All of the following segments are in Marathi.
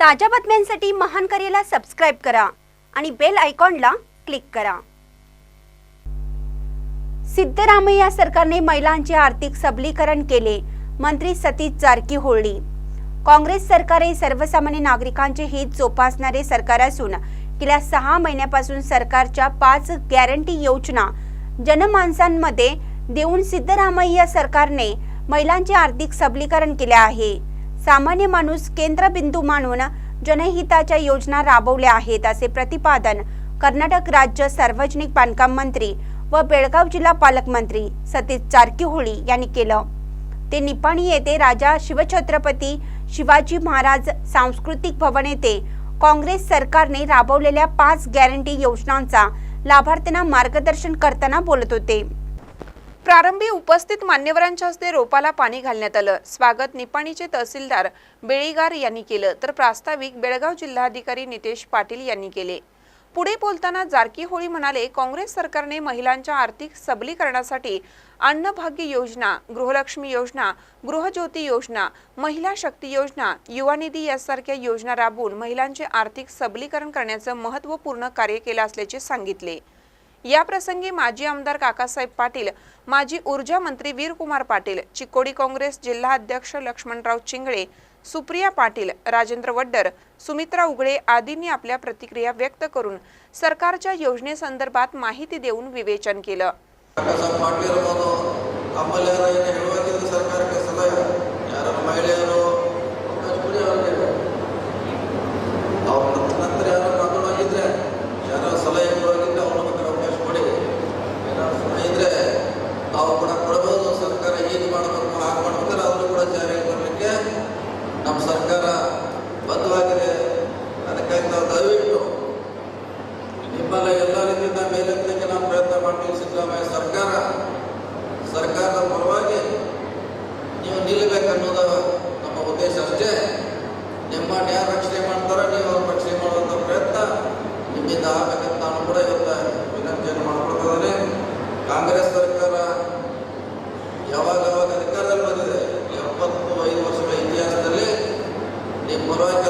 ताज्या बातम्यांसाठी महान करेला सबस्क्राईब करा आणि बेल आयकॉनला क्लिक करा. सिद्धरामय्या सरकारने महिलांचे आर्थिक सबलीकरण केले मंत्री सतीश जारकीहोळी. काँग्रेस सरकार हे सर्वसामान्य नागरिकांचे हित जोपासणारे सरकार असून गेल्या सहा महिन्यापासून सरकारच्या पाच गॅरंटी योजना जनमानसांमध्ये देऊन सिद्धरामय्या सरकारने महिलांचे आर्थिक सबलीकरण केले आहे. सामान्य माणूस केंद्रबिंदू मानून जनहिताच्या योजना राबवल्या आहेत असे प्रतिपादन कर्नाटक राज्य सार्वजनिक बांधकाम मंत्री व बेळगाव जिल्हा पालकमंत्री सतीश चारकीहोळी यांनी केलं. ते निपाणी येथे राजा शिवछत्रपती शिवाजी महाराज सांस्कृतिक भवन येथे काँग्रेस सरकारने राबवलेल्या पाच गॅरंटी योजनांचा लाभार्थ्यांना मार्गदर्शन करताना बोलत होते. प्रारंभी उपस्थित मान्यवरांच्या हस्ते रोपाला पाणी घालण्यात आलं. स्वागत निपाणीचे तहसीलदार बेळीगार यांनी केलं तर प्रास्ताविक बेळगाव जिल्हाधिकारी नितेश पाटील यांनी केले. पुढे बोलताना जारकीहोळी म्हणाले काँग्रेस सरकारने महिलांच्या आर्थिक सबलीकरणासाठी अन्नभाग्य योजना गृहलक्ष्मी योजना गृहज्योती योजना महिला शक्ती योजना युवा निधी यासारख्या योजना राबवून महिलांचे आर्थिक सबलीकरण करण्याचं महत्त्वपूर्ण कार्य केलं असल्याचे सांगितले. या प्रसंगी माजी आमदार काकासाहेब पाटील माजी ऊर्जा मंत्री वीरकुमार पाटील चिकोडी काँग्रेस जिल्हा अध्यक्ष लक्ष्मणराव चिंगळे सुप्रिया पाटील राजेंद्र वड्डर सुमित्रा उगळे आदींनी आपल्या प्रतिक्रिया व्यक्त करून सरकारच्या योजनेसंदर्भात माहिती देऊन विवेचन केलं ಕಾಕಸಾಬ್ ಪಾಟೀಲ್ ಇರ್ಬೋದು ಆಮೇಲೆ ಏನು ಹೇಳುವಂಥದ್ದು ಸರ್ಕಾರಕ್ಕೆ ಸಲಹೆ ಯಾರು ಮಹಿಳೆಯರು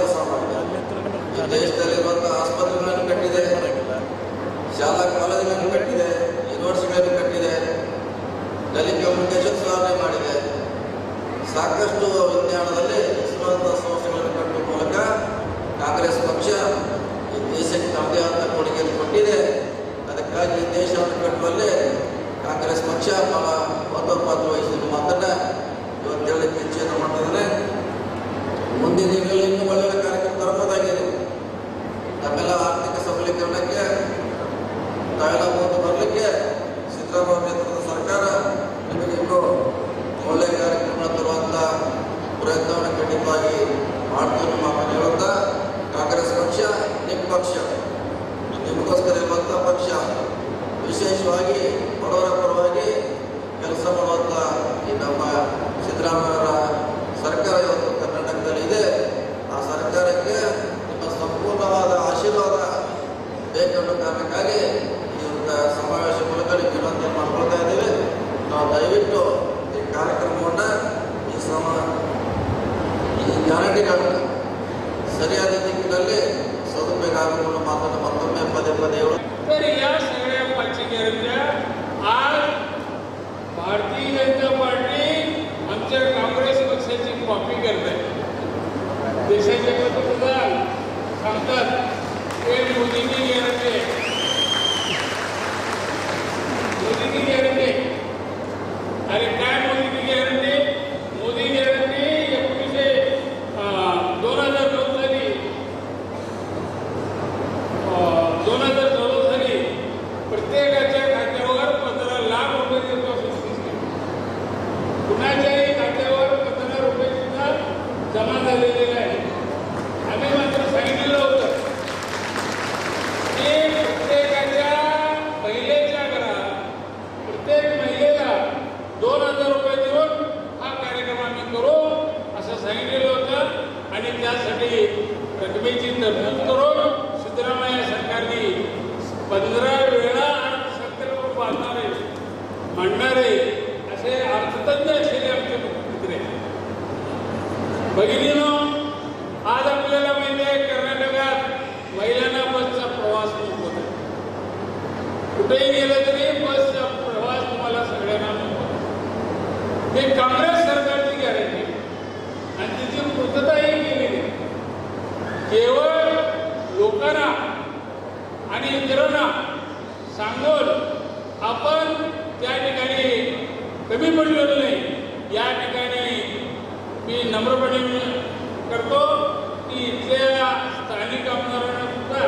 ಕೆಲಸ ಮಾಡಿದೆ ಆಸ್ಪತ್ರೆಗಳನ್ನು ಕಟ್ಟಿದೆ. ಶಾಲಾ ಕಾಲೇಜುಗಳನ್ನು ಕಟ್ಟಿದೆ. ಯೂನಿವರ್ಸಿಟಿಗಳನ್ನು ಕಟ್ಟಿದೆ. ಟೆಲಿಕಮ್ಯುನಿಕೇಶನ್ ಸುಧಾರಣೆ ಮಾಡಿದೆ. ಸಾಕಷ್ಟು ವಿಜ್ಞಾನದಲ್ಲಿ ಹೆಸರಾಂತ ಸಂಸ್ಥೆಗಳನ್ನು ಕಟ್ಟುವ ಮೂಲಕ ಕಾಂಗ್ರೆಸ್ ಪಕ್ಷ ಈ ದೇಶಕ್ಕೆ ತಮ್ಮದೇ ಆದ ಕೊಡುಗೆಯನ್ನು ಕೊಟ್ಟಿದೆ. ಅದಕ್ಕಾಗಿ ಈ ದೇಶವನ್ನು ಕಟ್ಟುವಲ್ಲಿ ಕಾಂಗ್ರೆಸ್ ಪಕ್ಷ ಬಹಳ ಮಹತ್ವ ಪಾತ್ರ ವಹಿಸಿದ. ಮಾತನ್ನ ಇವತ್ತು ಹೇಳಲಿಕ್ಕೆ ಇಚ್ಛೆಯನ್ನು ಮಾಡ್ತಿದ್ದೇನೆ ಮುಂದಿನ ದಿನಗಳಲ್ಲಿ ನಾವು ದಯವಿಟ್ಟು ಈ ಕಾರ್ಯಕ್ರಮವನ್ನು ಈ ಸಮ ಈ ಗ್ಯಾರಂಟಿಗಳನ್ನು ಸರಿಯಾದ ದಿಕ್ಕಿನಲ್ಲಿ ಸದುಪಯೋಗ ಆಗಬೇಕು ಅನ್ನೋ ಮಾತನ್ನು ಮತ್ತೊಮ್ಮೆ ಪದೇ ಪದೇ ಹೇಳು तर या सगळ्या पाचवी गॅरंट्या आज भारतीय जनता पार्टी आमच्या काँग्रेस पक्षाची कॉपी करत आहे देशाचे पंतप्रधान सांगतात ते मोदींनी गॅरंटी कुठेही गेलं तरी बसचा प्रवास तुम्हाला सगळ्यांना नको हे काँग्रेस सरकारची गॅरंटी. आणि तिची पूर्तताही केलेली आहे. केवळ लोकांना आणि इतरांना सांगून आपण त्या ठिकाणी कमी पडलेलो नाही या ठिकाणी मी नम्रपणे करतो की इथल्या स्थानिक आमदारांना सुद्धा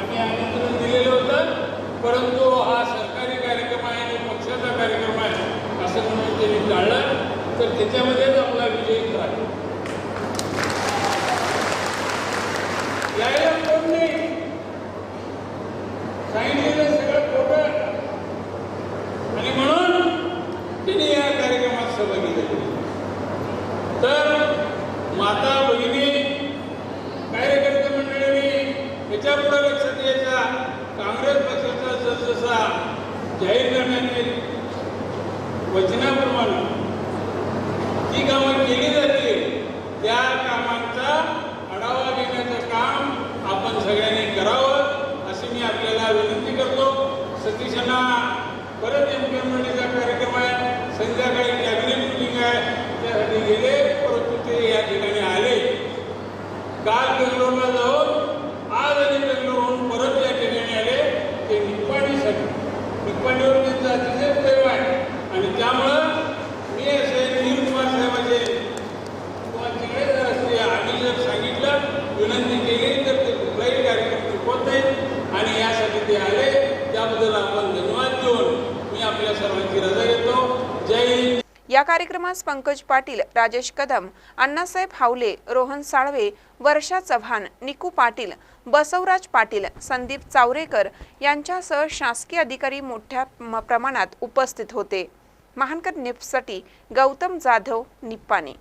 आम्ही आमंत्रण दिलेलं होतं. परंतु हा सरकारी कार्यक्रम आहे आणि पक्षाचा कार्यक्रम आहे असं म्हणून त्यांनी टाळलं. तर त्याच्यामध्येच आपला विजय राहील. यायला कोण नाही. सांगितलेलं सगळं खोटं आणि म्हणून त्यांनी या कार्यक्रमात सहभागी झाली. तर माता भगिनी कार्यकर्ते मंडळींनी याच्या लक्षात यायचा काँग्रेस पक्षाचा जाहीरनाम्याने जाहीर वचनाप्रमाणे जी कामं केली जातील त्या कामांचा आढावा घेण्याचं काम आपण सगळ्यांनी करावं अशी मी आपल्याला विनंती करतो. सतीशांना परत एम्प्लॉयमेंटचा कार्यक्रम आहे संध्याकाळी कॅबिनेट मिटिंग आहे त्यासाठी गेले परंतु ते या ठिकाणी आले काल बेंगलोरला जाऊन आज आणि बेंगलोरहून परत या ठिकाणी आले ते निप्पाणीसाठी निप्पाणीवर त्यांचं अतिशय प्रेम आहे आणि त्यामुळं मी असे नील कुमार साहेबाचे किंवा तिकडे जर असते आम्ही जर सांगितलं विनंती केली तर ते कुठलाही कार्यक्रम चुकवत नाहीत आणि यासाठी ते आले त्याबद्दल आपण धन्यवाद देऊन मी आपल्या सर्वांची रजा घेतो जय हिंद या कार्यक्रमास पंकज पाटील राजेश कदम अण्णासाहेब हावले रोहन साळवे वर्षा चव्हाण निकू पाटील बसवराज पाटील संदीप चावरेकर यांच्यासह शासकीय अधिकारी मोठ्या म- प्रमाणात उपस्थित होते. महानकर निप्ससाठी गौतम जाधव निप्पाने